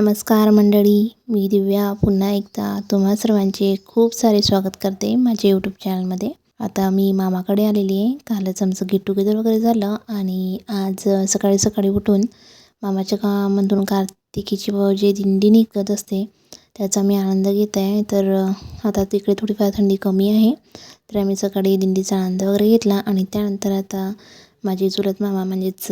नमस्कार मंडळी मी दिव्या. पुन्हा एकदा तुम्हा सर्वांचे खूप सारे स्वागत करते माझ्या यूट्यूब चॅनलमध्ये आता मी मामाकडे आलेली आहे. कालच आमचं गेट टुगेदर वगैरे झालं आणि आज सकाळी सकाळी उठून मामाच्या गावामधून कार्तिकीची व जे दिंडी निघत असते त्याचा मी आनंद घेत आहे. तर आता तिकडे थोडीफार थंडी कमी आहे. तर आम्ही सकाळी दिंडीचा आनंद वगैरे घेतला आणि त्यानंतर आता माझे चुलत मामा म्हणजेच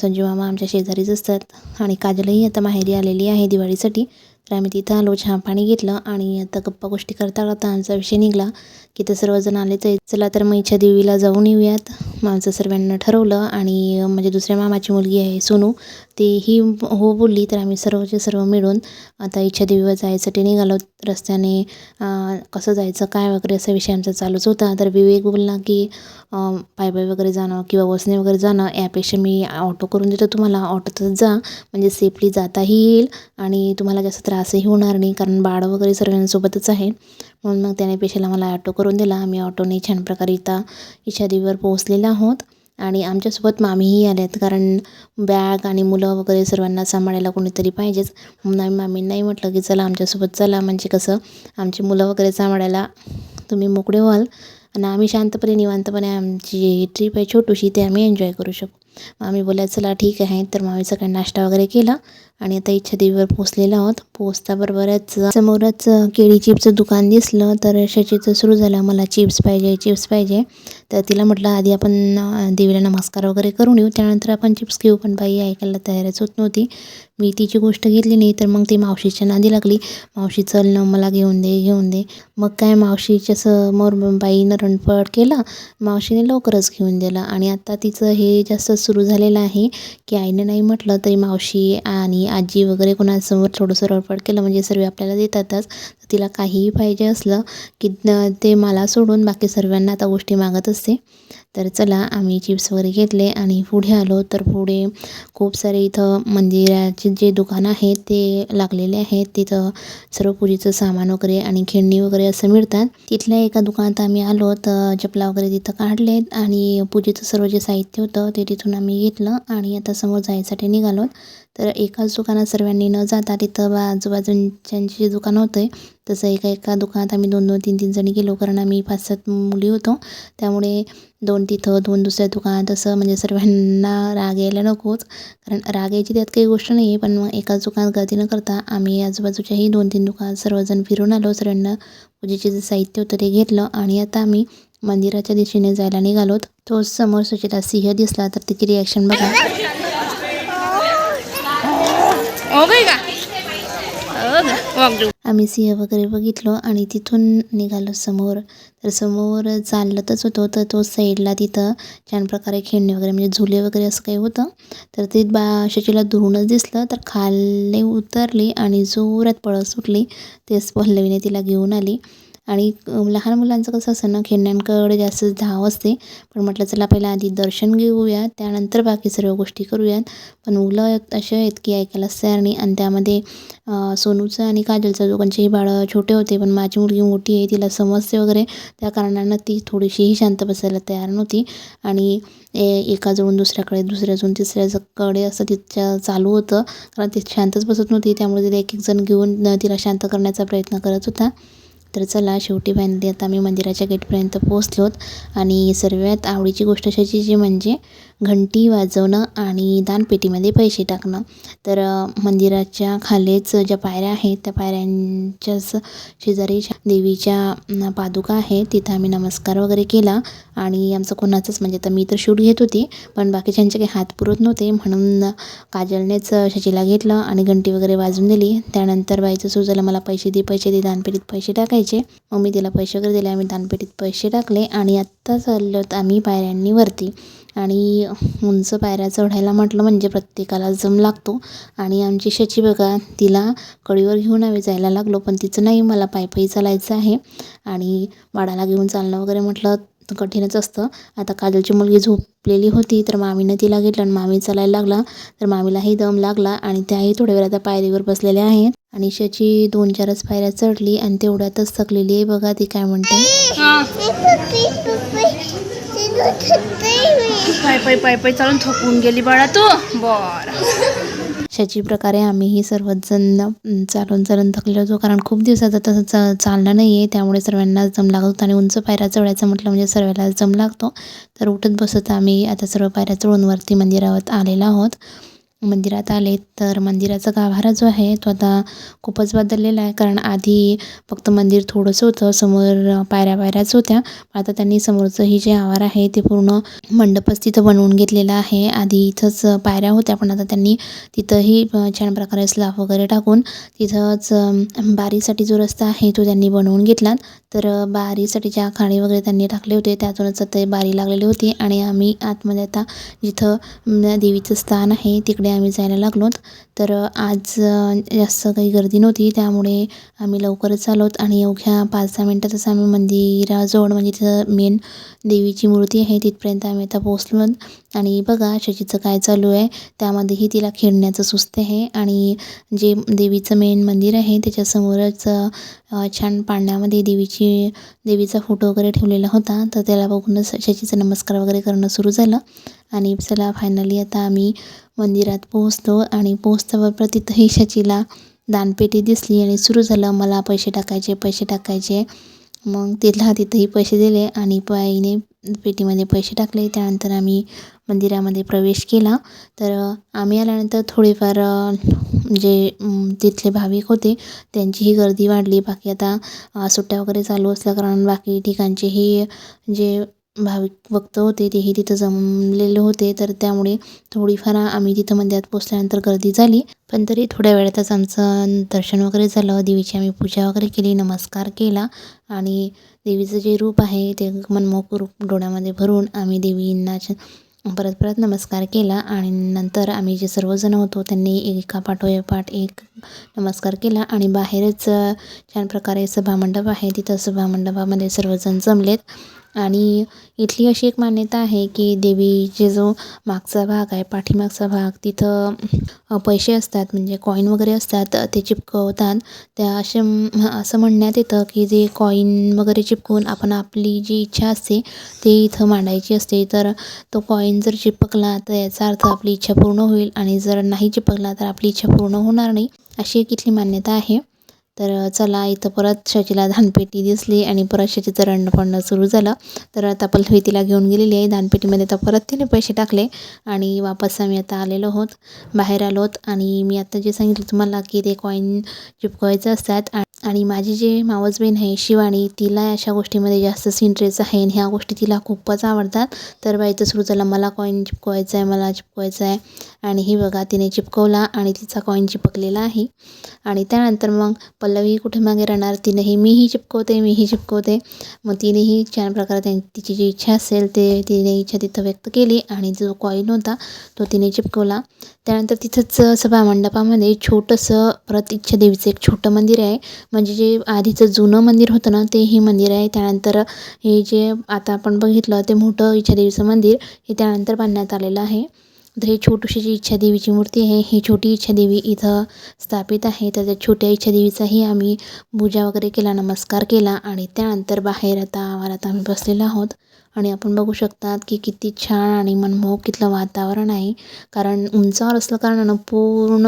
संजू मामा आमच्या शेजारीच असतात आणि काजलही आता माहेरी आलेली आहे दिवाळीसाठी. तर आम्ही तिथं आलो चहा पाणी घेतलं आणि आता गप्पा गोष्टी करता करता आमचा विषय निघाला की तर सर्वजण आले तर चला तर मग इच्छा देवीला जाऊन येऊयात. मग आमचं सर्वांना ठरवलं आणि म्हणजे दुसऱ्या मामाची मुलगी आहे सोनू. तेही हो बोलली तर आम्ही सर्वचे सर्व मिळून आता इच्छा देवीवर जायसाठी निघालो. रस्त्याने कसं जायचं काय वगैरे असा विषय आमचा चालूच होता. तर विवेक बोलला की पाय पाय वगैरे जाणं किंवा बसने वगैरे जाणं यापेक्षा मी ऑटो करून देतो तुम्हाला. ऑटोतच जा म्हणजे सेफली जाताही येईल आणि तुम्हाला जास्त त्रासही होणार नाही कारण बाळ वगैरे सर्वांसोबतच आहे. म्हणून मग त्याने पेशाला मला ऑटो करून दिला. आम्ही ऑटोने छान प्रकारे इथं इच्छादेवीवर पोहोचलेलो आहोत. आणि आमच्यासोबत मामीही आल्यात कारण बॅग आणि मुलं वगैरे सर्वांना सांभाळायला कोणीतरी पाहिजेच. म्हणून आम्ही मामींनाही म्हटलं की चला आमच्यासोबत चला म्हणजे कसं आमची मुलं वगैरे सांभाळायला तुम्ही मोकळे व्हाल. आणि आम्ही शांतपणे निवांतपणे आमची ट्रीप आहे छोटीशी ते आम्ही एन्जॉय करू शकू. मामी आम्ही चला ठीक आहे. तर मामी सकाळी नाश्ता वगैरे केला आणि आता इच्छा देवीवर पोचलेलो आहोत. पोचताबरोबरच समोरच केळी चिप्सचं दुकान दिसलं तर शचीचं सुरू झालं. मला चिप्स पाहिजे चिप्स पाहिजे. तर तिला म्हटलं आधी आपण देवीला नमस्कार वगैरे करून येऊ. त्यानंतर आपण चिप्स घेऊ पण बाई ऐकायला तयारच होत नव्हती. मी तिची गोष्ट घेतली नाही तर मग ती मावशीच्या नादी लागली. मावशी चल न मला घेऊन दे घेऊन दे. मग काय मावशीच्या समोर बाईनं रणपट केलं. मावशीने लवकरच घेऊन दिलं. आणि आता तिचं हे जास्त सुरू झालेलं आहे की आईने नाही म्हटलं तरी मावशी आणि आजी वगैरे कोणासमोर थोडंसं रडपड केलं म्हणजे सर्व आपल्याला देतातच. तर तिला काहीही पाहिजे असलं की ते मला सोडून बाकी सर्वांना आता गोष्टी मागत असते. तर चला आम्ही चिप्स वगैरे घेतले आणि पुढे आलो. तर पुढे खूप सारे इथं मंदिराचे जे दुकान आहे ते लागलेले आहेत तिथं सर्व पूजेचं सामान वगैरे आणि खेळणी वगैरे असं मिळतात. तिथल्या एका दुकानात आम्ही आलो तर चपला वगैरे तिथं काढले आणि पूजेचं सर्व जे साहित्य होतं ते तिथून आम्ही घेतलं आणि आता समोर जायसाठी निघालो. तर एकाच दुकानात सर्वांनी न जाता तिथं बाजूबाजूंच्यांची जे दुकानं होते. तसं एका एका दुकानात आम्ही दोन दोन तीन तीन जणी गेलो. कारण आम्ही पाच सात मुली होतो. त्यामुळे दोन तिथं दोन दुसऱ्या दुकानात असं म्हणजे सर्वांना राग यायला नकोच. कारण राग यायची त्यात काही गोष्ट नाही आहे पण मग एकाच दुकानात गर्दी न करता आम्ही आजूबाजूच्याही दोन तीन दुकानात सर्वजण फिरून आलो. सर्वांना पूजेचे जे साहित्य होतं ते घेतलं. आणि आता आम्ही मंदिराच्या दिशेने जायला निघालोत. तो समोर सुचिता सिंह दिसला. तर तिची रिॲक्शन बघा हो गई का हो गा वाग जाऊ आम्ही सिंह वगैरे बघितलो आणि तिथून निघालो समोर. तर समोर चालतच होतो तर तो साईडला तिथं छान प्रकारे खेळणे वगैरे म्हणजे झुले वगैरे असं काही होतं. तर ते बा शचीला दुरूनच दिसलं तर खाली उतरली आणि जोरात पळस सुटली. तेच पल्लवीने तिला घेऊन आली. आणि लहान मुलांचं कसं असतं ना खेळण्यांकडे जास्त धाव असते. पण म्हटलं चला पहिला आधी दर्शन घेऊया त्यानंतर बाकी सर्व गोष्टी करूयात. पण मुलं असे आहेत की ऐकायला तयार नाही. आणि त्यामध्ये सोनूचं आणि काजलचं दोघांचेही बाळं छोटे होते. पण माझी मुलगी मोठी आहे तिला समजते वगैरे. त्या कारणानं ती थोडीशीही शांत बसायला तयार नव्हती. आणि ए एकाजवळून दुसऱ्याकडे दुसऱ्याजून तिसऱ्याकडे असं तिच्या चालू होतं. कारण ती शांतच बसत नव्हती. त्यामुळे तिला एक एक जण घेऊन तिला शांत करण्याचा प्रयत्न करत होता. तर चला शेवटी फायनली आता आम्ही मंदिराच्या गेटपर्यंत पोहोचलोत. आणि सर्वात आवडीची गोष्ट अशाची जी म्हणजे घंटी वाजवणं आणि दानपेटीमध्ये पैसे टाकणं. तर मंदिराच्या खालीच ज्या पायऱ्या आहेत त्या पायऱ्यांच्याच शेजारी देवीच्या पादुका आहेत तिथं आम्ही नमस्कार वगैरे केला. आणि आमचं कोणाचंच म्हणजे तर मी तर शूट घेत होती पण बाकीच्यांचे काही हात पुरत नव्हते. म्हणून काजलनेच शचीला घेतलं आणि घंटी वगैरे वाजवून दिली. त्यानंतर बाईचं सुरू झालं मला पैसे दे पैसे दे दानपेटीत पैसे टाकायचे. मग मी तिला पैसे वगैरे दिले आम्ही दानपेटीत पैसे टाकले. आणि आत्ता चाललो आम्ही पायऱ्यांनी वरती. आणि उंच पायऱ्या चढायला म्हटलं म्हणजे प्रत्येकाला जम लागतो. आणि आमची शची बघा तिला कळीवर घेऊन आम्ही जायला लागलो पण तिचं नाही मला पायपायी चालायचं आहे. आणि बाळाला घेऊन चालणं वगैरे म्हटलं तर कठीणच असतं. आता काजलची मुलगी झोपलेली होती तर मामीनं तिला घेतलं आणि मामी चालायला लागला. तर मामीलाही दम लागला आणि त्याही थोड्या वेळ आता पायरीवर बसलेल्या आहेत आणि शची दोन चारच पायऱ्या चढली आणि तेवढ्यातच थकलेली आहे. बघा ती काय म्हणते. पाय पाय पाय पाय चालून थकून गेली बाळा तू. बर. अशाची प्रकारे आम्हीही सर्वजण चालून चालून थकलेलो होतो कारण खूप दिवसाचं तसं च चालणं नाही आहे त्यामुळे सर्वांना जम लागत होतं आणि उंच पायऱ्या चढायचं म्हटलं म्हणजे सर्वांना जम लागतो. तर उठत बसत आम्ही आता सर्व पायऱ्या चढून वरती मंदिरावर आलेलो आहोत. मंदिरात आले तर मंदिराचा गाभारा जो आहे तो आता खूपच बदललेला आहे. कारण आधी फक्त मंदिर थोडंसं होतं समोर पायऱ्या पायऱ्याच होत्या. आता त्यांनी समोरचं हे जे आवार आहे ते पूर्ण मंडपच तिथं बनवून घेतलेलं आहे. आधी इथंच पायऱ्या होत्या पण आता त्यांनी तिथंही छान प्रकारे स्लाफ वगैरे टाकून तिथंच बारीसाठी जो रस्ता आहे तो त्यांनी बनवून घेतला. तर बारीसाठी ज्या खाणी वगैरे त्यांनी टाकले होते त्यातूनच आता बारी लागलेली होती. आणि आम्ही आतमध्ये आता जिथं देवीचं स्थान आहे तिकडे आम्ही जायला लागलोत. तर आज जास्त काही गर्दी नव्हती. त्यामुळे आम्ही लवकरच आलोत आणि अवघ्या पाच दहा मिनटातच आम्ही मंदिराजवळ म्हणजे तिथं मेन देवीची मूर्ती आहे तिथपर्यंत आम्ही आता पोहोचलो. आणि बघा शशीचं काय चालू आहे. त्यामध्येही तिला खेळण्याचं सुस्त आहे. आणि जे देवीचं मेन मंदिर आहे त्याच्यासमोरच छान पाळण्यामध्ये देवीची देवीचा फोटो वगैरे ठेवलेला होता. तर त्याला बघूनच शशीचा नमस्कार वगैरे करणं सुरू झालं. आणि चला फायनली आता आम्ही मंदिरात पोहोचतो आणि पोहोचल्याबरोबर तिथंही शचीला दानपेटी दिसली आणि सुरू झालं मला पैसे टाकायचे पैसे टाकायचे. मग तिला तिथंही पैसे दिले आणि पाईने पेटीमध्ये पैसे टाकले. त्यानंतर आम्ही मंदिरामध्ये प्रवेश केला. तर आम्ही आल्यानंतर थोडेफार जे तिथले भाविक होते त्यांचीही गर्दी वाढली. बाकी आता सुट्ट्या वगैरे चालू असल्या कारण बाकी ठिकाणचेही जे भाविक भक्त होते तेही तिथं जमलेले होते. तर त्यामुळे थोडीफार आम्ही तिथं मंदिरात पोचल्यानंतर गर्दी झाली. पण तरी थोड्या वेळातच आमचं दर्शन वगैरे झालं. देवीची आम्ही पूजा वगैरे केली नमस्कार केला. आणि देवीचं जे रूप आहे ते मनमोहक रूप डोळ्यामध्ये भरून आम्ही देवींना छ- परत परत नमस्कार केला. आणि नंतर आम्ही जे सर्वजण होतो त्यांनी एका पाठोपाठ एक नमस्कार केला. आणि बाहेरच छान प्रकारे सभामंडप आहे. तिथं सभामंडपामध्ये सर्वजण जमलेत. आणि इथली अशी एक मान्यता आहे की देवीचे जो मागचा भाग आहे पाठीमागचा भाग तिथं पैसे असतात म्हणजे कॉईन वगैरे असतात ते चिपकवतात. त्या असे असं म्हणण्यात येतं की जे कॉईन वगैरे चिपकून आपण आपली जी इच्छा असते ते इथं मांडायची असते. तर तो कॉईन जर चिपकला तर याचा अर्थ आपली इच्छा पूर्ण होईल आणि जर नाही चिपकला तर आपली इच्छा पूर्ण होणार नाही अशी एक इथली मान्यता आहे. तर चला इथं परत शचीला दानपेटी दिसली आणि परत शचीचं रडणं पडणं सुरू झालं. तर आता पल्लवी तिला घेऊन गेलेली आहे. दानपेटीमध्ये तर परत तिने पैसे टाकले आणि वापस आम्ही आता आलेलो आहोत. बाहेर आलोत आणि मी आता जे सांगितलं तुम्हाला की ते कॉईन चिपकवायचं असतात आणि माझी जे मावस बहीण आहे शिवानी तिला अशा गोष्टीमध्ये जास्तच इंटरेस्ट आहे आणि ह्या गोष्टी तिला खूपच आवडतात. तर बाई सुरू झालं. मला कॉईन चिपकवायचं आहे मला चिपकवायचं आहे. आणि ही बघा तिने चिपकवला आणि तिचा कॉईन चिपकलेला आहे. आणि त्यानंतर मग पल्लवी कुठे मागे राहणार? तिनेही मीही चिपकवते मीही चिपकवते. मग तिनेही छान प्रकारे त्यां तिची जी इच्छा असेल ते तिने इच्छा तिथं व्यक्त केली आणि जो कॉईन होता तो तिने चिपकवला. त्यानंतर तिथंच सभा मंडपामध्ये छोटंसं परत इच्छा देवीचं एक छोटं मंदिर आहे. म्हणजे जे आधीचं जुनं मंदिर होतं ना ते हे मंदिर आहे. त्यानंतर हे जे आता आपण बघितलं ते मोठं इच्छादेवीचं मंदिर हे त्यानंतर बांधण्यात आलेलं आहे. तर हे छोटीशी जी इच्छादेवीची मूर्ती आहे ही छोटी इच्छादेवी इथं स्थापित आहे. तर त्या छोट्या इच्छादेवीचाही आम्ही पूजा वगैरे केला नमस्कार केला आणि त्यानंतर बाहेर आता आवारात आम्ही बसलेलो आहोत. आणि आपण बघू शकतात की किती छान आणि मनमोहक इथलं वातावरण आहे. कारण उंचावर असलं कारणानं पूर्ण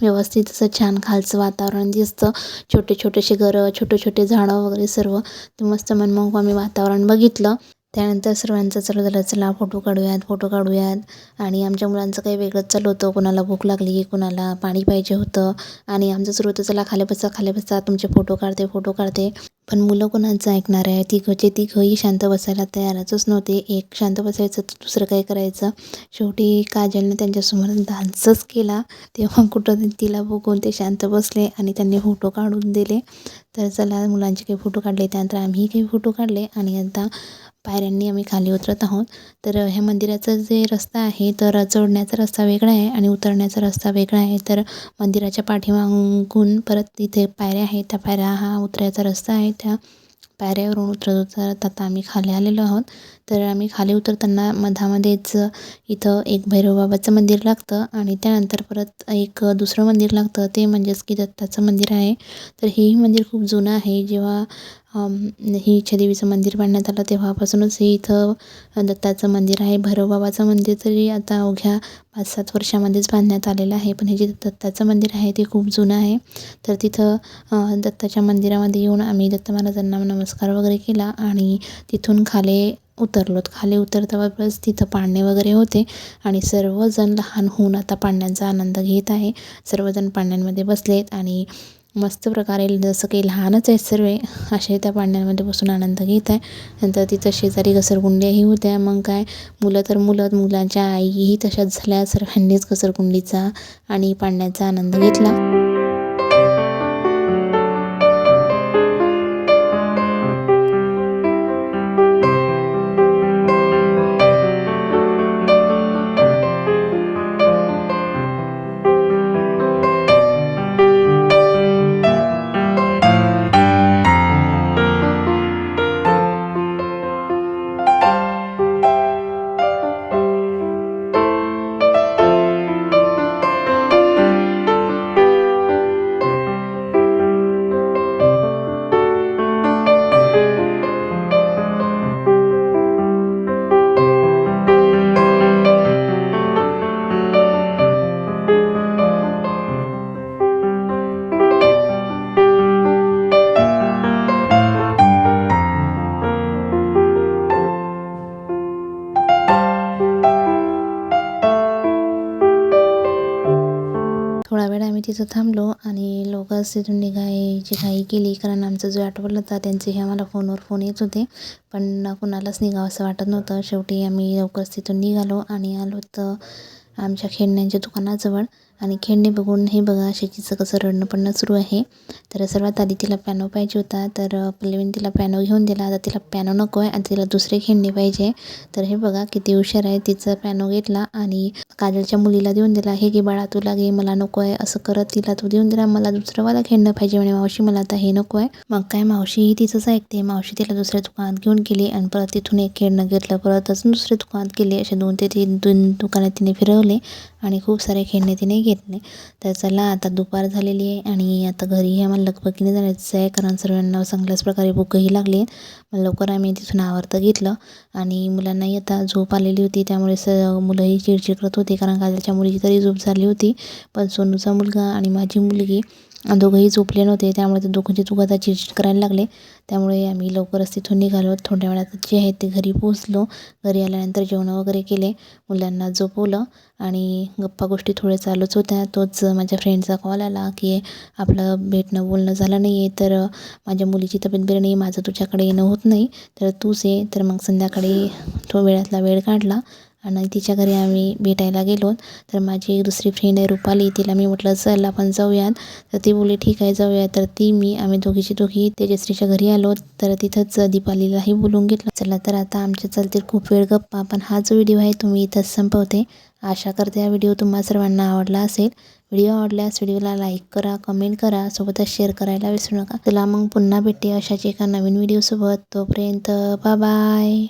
व्यवस्थित असं छान खालचं वातावरण दिसतं. छोटे छोटेसे घरं छोटे छोटे झाडं वगैरे सर्व. ते मस्त मनमोहक आम्ही वातावरण बघितलं. त्यानंतर सर्वांचं चला चला चला फोटो काढूयात फोटो काढूयात. आणि आमच्या मुलांचं काही वेगळंच चालू होतं. कोणाला भूक लागली कोणाला पाणी पाहिजे होतं. आणि आमचं सुरू होतं चला खाली बसा खाली बसा तुमचे फोटो काढते फोटो काढते. पण मुलं कोणाचं ऐकणार आहे? तिघंचे तिघंही शांत बसायला तयारच नव्हते. एक शांत बसायचं तर दुसरं काय करायचं? शेवटी काजलने त्यांच्यासमोर डान्सच केला. तेव्हा कुठं तिला बघून ते शांत बसले आणि त्यांनी फोटो काढून दिले. तर चला मुलांचे काही फोटो काढले. त्यानंतर आम्हीही काही फोटो काढले आणि आता पायऱ्यांनी आम्ही खाली उतरत आहोत. तर ह्या मंदिराचा जे रस्ता आहे तर चढण्याचा रस्ता वेगळा आहे आणि उतरण्याचा रस्ता वेगळा आहे. तर मंदिराच्या पाठीमागून परत तिथे पायऱ्या आहेत. त्या पायऱ्या हा उतरायचा रस्ता आहे. त्या पायऱ्यावरून उतरत उतरत आता आम्ही खाली आलेलो आहोत. तर आम्ही खाली उतरताना मधामध्येच इथं एक भैरवबाबाचं मंदिर लागतं आणि त्यानंतर परत एक दुसरं मंदिर लागतं. ते म्हणजेच की दत्ताचं मंदिर आहे. तर हेही मंदिर खूप जुनं आहे. जेव्हा ही इच्छादेवीचं मंदिर बांधण्यात आलं तेव्हापासूनच हे इथं दत्ताचं मंदिर आहे. भैरवबाबाचं मंदिर तरी आता अवघ्या पाच सात वर्षामध्येच बांधण्यात आलेलं आहे. पण हे जे दत्ताचं मंदिर आहे ते खूप जुनं आहे. तर तिथं दत्ताच्या मंदिरामध्ये येऊन आम्ही दत्त महाराजांना नमस्कार वगैरे केला आणि तिथून खाली उतरलोत. खाली उतरता तिथं पाळणे वगैरे होते आणि सर्वजण लहान होऊन आता पाळण्यांचा आनंद घेत आहे. सर्वजण पाळण्यांमध्ये बसलेत आणि मस्त प्रकारे जसं काही लहानच आहेत सर्व असे त्या पाळण्यांमध्ये बसून आनंद घेत आहे. नंतर तिथं शेजारी घसरगुंड्याही होत्या. मग काय मुलं तर मुलं मुलांच्या आईही तशाच झाल्या. सर्वांनीच घसरगुंडीचा आणि पाळण्याचा आनंद घेतला. आणि तिथून निघायची घाई केली कारण आमचा जो आठवलं होता त्यांचेही आम्हाला फोनवर फोन येत होते. पण कुणालाच निघावं असं वाटत नव्हतं. शेवटी आम्ही लवकरच तिथून निघालो आणि आलो तर आमच्या खेळण्यांच्या दुकानाजवळ. आणि खेळणे बघून हे बघा शेतीचं कसं रडणं पडणं सुरू आहे. तर सर्वात आधी तिला पॅनो पाहिजे होता. तर पल्लवीने तिला पॅनो घेऊन दिला. आता तिला पॅनो नको आहे आणि तिला दुसरे खेळणे पाहिजे. तर हे बघा किती हुशार आहे. तिचं पॅनो घेतला आणि काजलच्या मुलीला देऊन दिला. हे घे बाळा तुला घे मला नको आहे. असं करत तिला तू देऊन दिला. मला दुसरंवाला खेळणं पाहिजे म्हणे मावशी. मला आता हे नको आहे. मग काय मावशी ही तिचंच ऐकते. मावशी तिला दुसऱ्या दुकानात घेऊन गेली आणि परत तिथून एक खेळणं घेतलं. परत अजून दुसऱ्या दुकानात गेले. असे दोन ते तीन दोन दुकानात तिने फिरवले. आणि खूप सारे खेळणे तिने घेतले. तर चला आता दुपार झालेली आहे आणि आता घरीही आम्हाला लगबगीने जायचं आहे कारण सर्वांना चांगल्याच प्रकारे भूकही लागली आहे मग लवकर आम्ही तिथून आवर्त घेतलं आणि मुलांनाही आता झोप आलेली होती. त्यामुळे स मुलंही चिडचिड करत होती कारण काजलच्या मुलीची तरी झोप झाली होती. पण सोनूचा मुलगा आणि माझी मुलगी दोघंही झोपले नव्हते त्यामुळे ते दोघंचे दोघं आता चिडचिड करायला लागले. त्यामुळे आम्ही लवकरच तिथून निघालो. थोड्या वेळात जे आहे ते घरी पोहोचलो. घरी आल्यानंतर जेवण वगैरे केले. मुलांना झोपवलं आणि गप्पा गोष्टी थोड्या चालूच होत्या. तोच माझ्या फ्रेंडचा कॉल आला की आपलं भेटणं बोलणं झालं नाही आहे तर माझ्या मुलीची तब्येत बरी नाही माझं तुझ्याकडे येणं होत नाही तर तूच ये. तर मग संध्याकाळी तो वेळातला वेळ काढला. आणि तिच्या घरी आम्ही भेटायला गेलो. तर माझी एक दुसरी फ्रेंड आहे रुपाली तिला मी म्हटलं चल आपण जाऊयात. तर ती बोलली ठीक आहे जाऊया. तर ती मी आम्ही दोघीची दोघी तेजश्रीच्या घरी आलो. तर तिथंच दीपालीलाही बोलून घेतलं. चला तर आता आमच्या चालतील खूप वेळ गप्पा. पण हा जो व्हिडिओ आहे तुम्ही इथंच संपवते. आशा करते हा व्हिडिओ तुम्हा सर्वांना आवडला असेल. व्हिडिओ आवडल्यास व्हिडिओला लाईक करा कमेंट करा सोबतच शेअर करायला विसरू नका. चला मग पुन्हा भेटते अशाच एका नवीन व्हिडिओसोबत. तोपर्यंत बाय